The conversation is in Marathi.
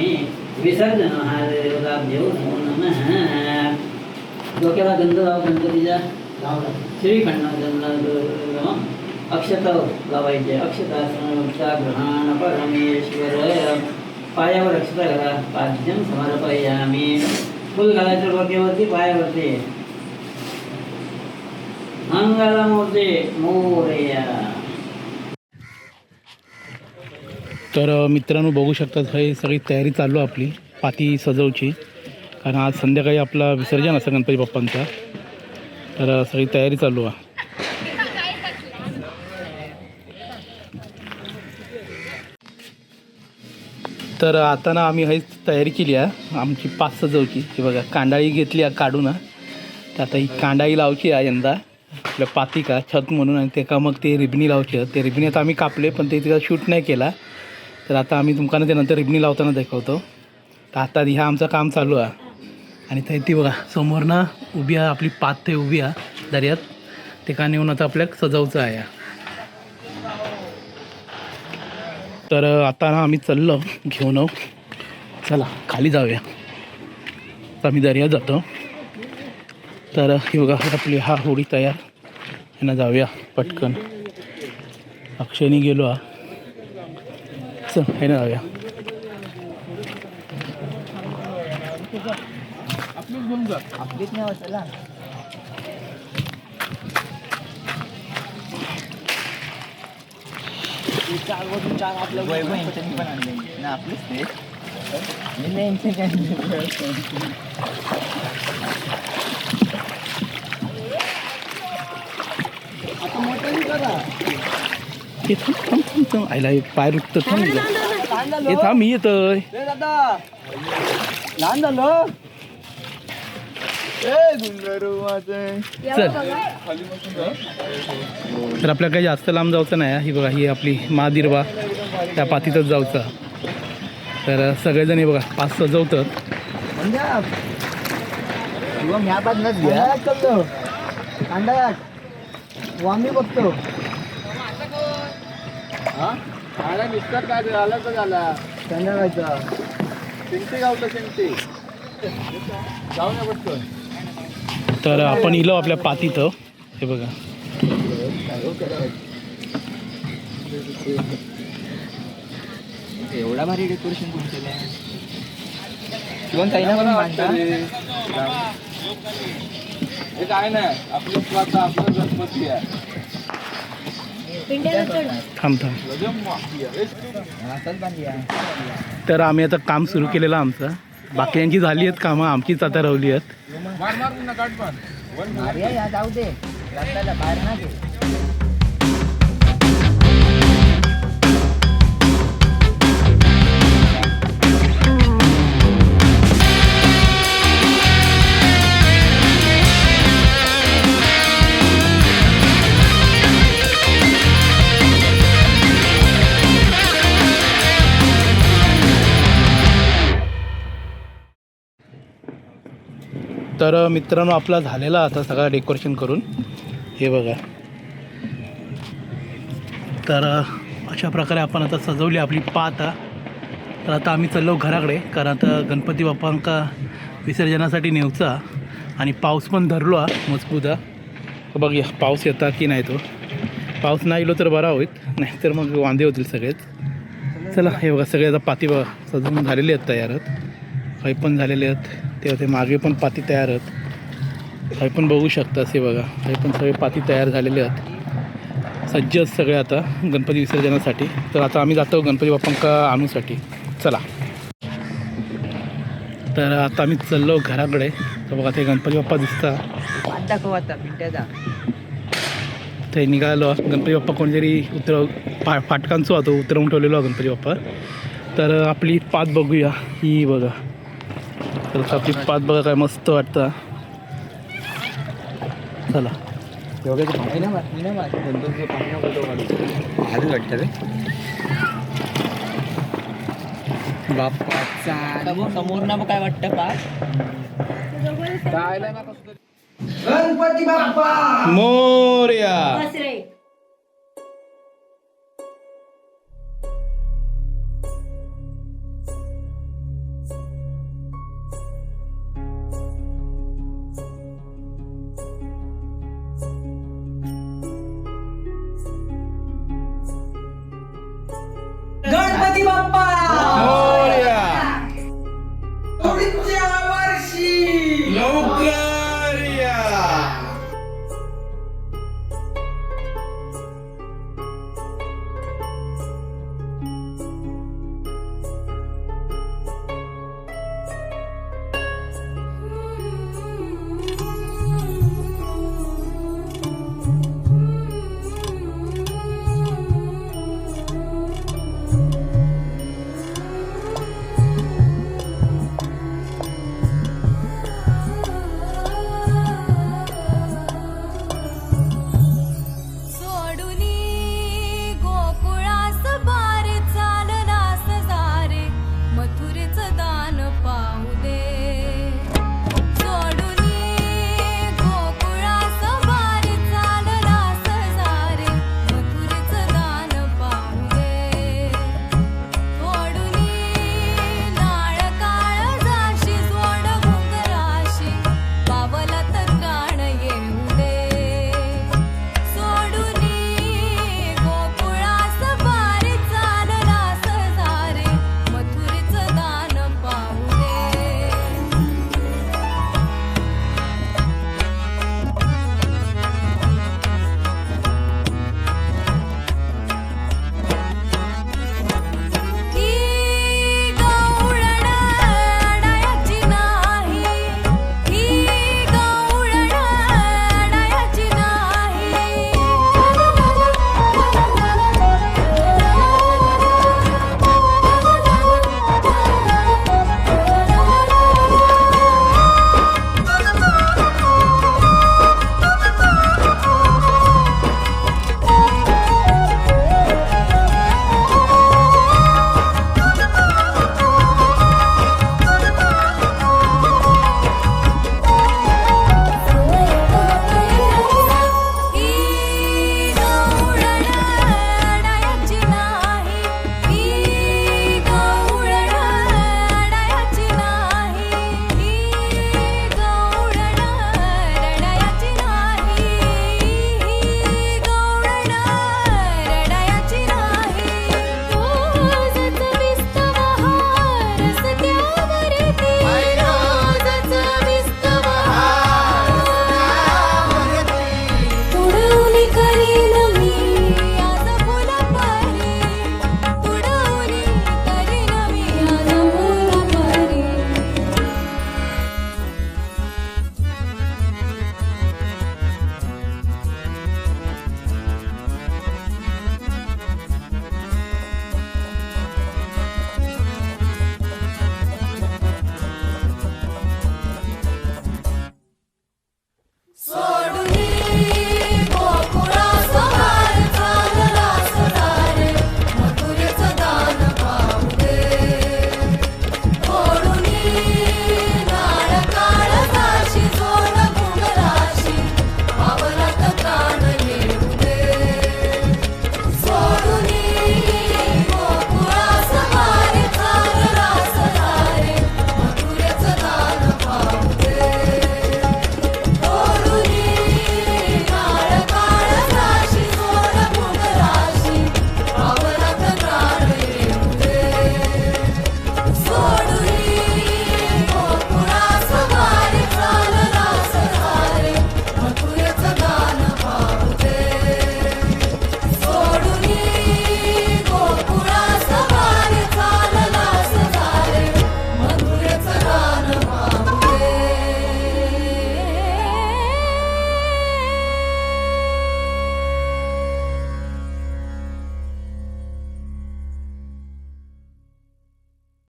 स्वामी विसर्जन महादेवताभ्यो नमो नम. डोक्याला गंध लाव गणपतीच्या लावला. श्रीखंड अक्षता लावायचे. अक्षता समक्षा ग्रहण परमेश्वर. पायावर अक्षता घाला पाद्यम समर्पयामी. फुल घालायचं डोक्यावरती पायावरती. मंगलमूर्ती मोरया. तर मित्रांनो बघू शकतात हे सगळी तयारी चालू आपली पाती सजवची. कारण आज संध्याकाळी आपला विसर्जन असं गणपती बाप्पांचा. तर सगळी तयारी चालू आहे. तर आता ना आम्ही हेच तयारी केली आहे आमची पाच सजवची. की बघा कांडाळी घेतली आहे काढून. तर आता ही कांडाळी लावची आहे यंदा. आपल्या पातिका छत म्हणून आणि ते का मग ते रिबणी लावची ते रिबणी आता आम्ही कापले पण ते तिला शूट नाही केला. तर आता आम्ही तुमकां ते नंतर रिबणी लावताना दाखवतो. तर आता ह्या आमचं काम चालू आहे. आणि ते ती बघा समोर ना उभी आहे आपली पात ते उभी आहे दर्यात. ते का नेऊन आता आपल्याला सजवचं आहे. तर आता ना आम्ही चाललो घेऊन. चला खाली जाऊया. तर आम्ही दर्यात जातो. तर ही बघा आपली हा होडी तयार. यांना जाऊया पटकन. अक्षयनी गेलो हा चल हे ना जाऊया आपलीच नाही वाचला चार आपल्या पण आणले ना आपलीच ते आता मोठं करा हे थांब थांब थांब थांब. आयला हे पाय रुकतं थांब हे थांब मी येतोय. लहान झालं चल. तर आपल्याला काही जास्त लांब जायचं नाही ही. बघा ही आपली महादिरबा. त्या पातीतच जायचं. तर सगळेजण हे बघा पाच सजवतात ह्या बाजूनच घ्या करतो अंडा वामी बघतो संध्याकाळचा शिंगटी गावतो शिंगटी जाऊन या पटकन तर आपण इलो आपल्या पातीत हे. बघा. एवढा भारी डेकोरेशन कोण केलं शिवण ताईना पण मांडता हे काय नाही आपलं स्वतः आपलं गणपती आहे. थांब थांब. तर आम्ही आता काम सुरू केलेलं आमचं. बाकीयांची झाली आहेत कामं आमचीच आता रवली आहेत. तर मित्रांनो आपला झालेला आता सगळा डेकोरेशन करून. हे बघा. तर अशा प्रकारे आपण आता सजवली आपली पाता तर आता आम्ही चाललो घराकडे कारण आता गणपती बाप्पांका विसर्जनासाठी नेवचा आणि पाऊस पण धरलो हा मजबूत हा बघूया पाऊस येता की नाही तो. पाऊस नाही इलो तर बरा होईल नाहीतर मग वांदे होतील सगळेच. चला हे बघा सगळे आता पाती बघा सजवून झालेले आहेत तयार आहेत. काही पण झालेले आहेत. ते ते मागे पण पाती तयार आहेत. काही पण बघू शकता असे बघा. काही पण सगळे पाती तयार झालेले आहेत. सज्ज आहेत सगळे आता गणपती विसर्जनासाठी. तर आता आम्ही जातो गणपती बाप्पांका आणूसाठी. चला. तर आता आम्ही चाललो घराकडे. तर बघा ते गणपती बाप्पा दिसता. आता ते निघालो. गणपती बाप्पा कोणतरी उतरव पा फाटकांचो होतो उतरवून ठेवलेलो गणपती बाप्पा. तर आपली पात बघूया. ही बघा. तर आपली पात बघा काय मस्त वाटतं. चला. भारी वाटतं रे. बाप्पाचा समोर ना काय वाटतं पा गणपती बाप्पा! मोर्या. বাপ্পা